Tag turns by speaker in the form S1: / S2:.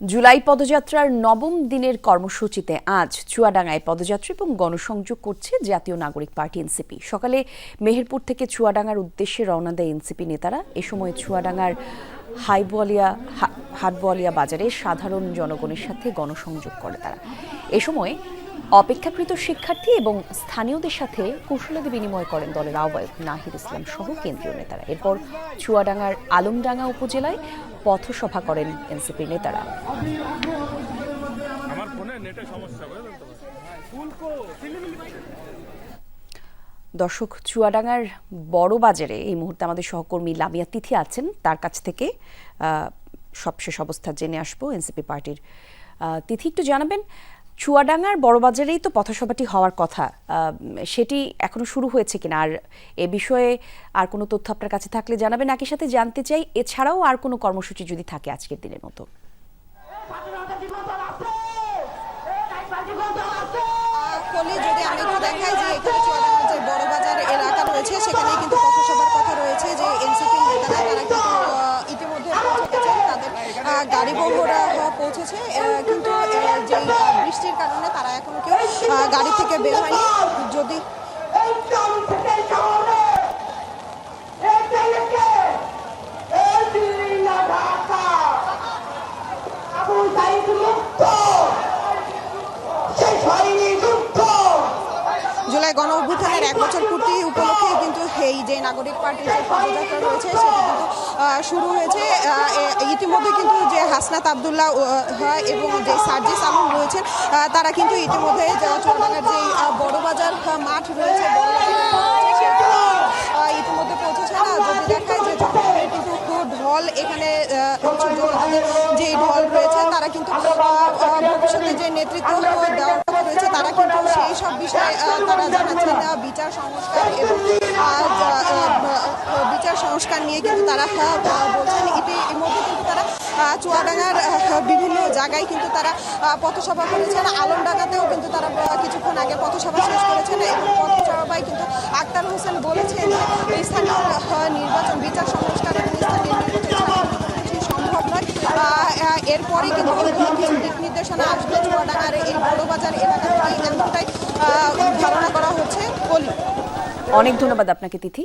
S1: জুলাই পদযাত্রার নবম দিনের কর্মসূচিতে আজ চুয়াডাঙ্গায় পদযাত্রা এবং গণসংযোগ করছে জাতীয় নাগরিক পার্টি এনসিপি। সকালে মেহেরপুর থেকে চুয়াডাঙ্গার উদ্দেশ্যে রওনা দেয় এনসিপি নেতারা। এ সময় চুয়াডাঙ্গার হাইবোয়ালিয়া হাটবোয়ালিয়া বাজারে সাধারণ জনগণের সাথে গণসংযোগ করে তারা। এ সময় অপেক্ষাকৃত শিক্ষার্থী এবং স্থানীয়দের সাথে কুশলাদি বিনিময় করেন দলের আহ্বায়ক নাহিদ ইসলাম সহ কেন্দ্রীয় নেতারা। এরপর চুয়াডাঙ্গার আলমডাঙ্গা উপজেলায় পথসভা করেন এনসিপি নেতারা। দর্শক চুয়াডাঙ্গার বড় বাজারে এই মুহূর্তে আমাদের সহকর্মী লামিয়া তিথি আছেন। তার কাছ থেকে সবশেষ অবস্থা জেনে আসব এনসিপি পার্টির। তিথি একটু জানাবেন চুয়াডাঙ্গার বড়বাজারেই তো পথসভাটি হওয়ার কথা। সেটি এখনও শুরু হয়েছে কিনা? আর এ বিষয়ে আর কোনো তথ্য আপনার কাছে থাকলে জানাবেন। একই সাথে জানতে চাই, এছাড়াও আর কোনো কর্মসূচি যদি থাকে আজকের দিনের মতো?
S2: যদি আমি দেখাই যে এখানে চুয়াডাঙ্গার যে বড় বাজার এলাকা রয়েছে সেখানে কিন্তু পথসভার কথা রয়েছে যে এনসিপি নেতারা তারা কিন্তু আহ, ইতিমধ্যে পৌঁছে গেছেন তাদের আহ, গাড়ি বহরা পৌঁছেছে কিন্তু যেই বৃষ্টির কারণে তারা এখনও কেউ গাড়ি থেকে বের হয়নি। যদি গণ অভ্যুত্থানের এক বছর পূর্তি উপলক্ষে কিন্তু এই যে নাগরিক পার্টির যে পদযাত্রা রয়েছে, সেটি কিন্তু শুরু হয়েছে। ইতিমধ্যে কিন্তু যে হাসনাত আবদুল্লাহ এবং যে সার্জিস আলম রয়েছেন তারা কিন্তু ইতিমধ্যে চুয়াডাঙ্গার যে বড়বাজার মাঠ রয়েছে ইতিমধ্যে পৌঁছেছে না যদি দেখায় যে কিন্তু ঢল এখানে যে ঢল রয়েছে, তারা কিন্তু ভবিষ্যতে যে নেতৃত্ব দেওয়ার কথা রয়েছে তারা সেই সব বিষয়ে তারা জানাচ্ছেন বিচার সংস্কার এবং বিচার সংস্কার নিয়ে কিন্তু তারা বলছেন। ইতিমধ্যে কিন্তু তারা চুয়াডাঙ্গার বিভিন্ন জায়গায় কিন্তু তারা পথসভা করেছেন। আলমডাঙ্গাতেও কিন্তু তারা কিছুক্ষণ আগে পথসভা শেষ করেছেন এবং পথসভায় কিন্তু আক্তার হোসেন বলেছেন যে স্থানীয় নির্বাচন বিচার সংস্কার এবং স্থানীয় আহ, কিন্তু কিছু দিক নির্দেশনা আসবে। চুয়াডাঙ্গার এই বড়বাজার এলাকা
S1: অনেক ধন্যবাদ আপনাকে তিথি।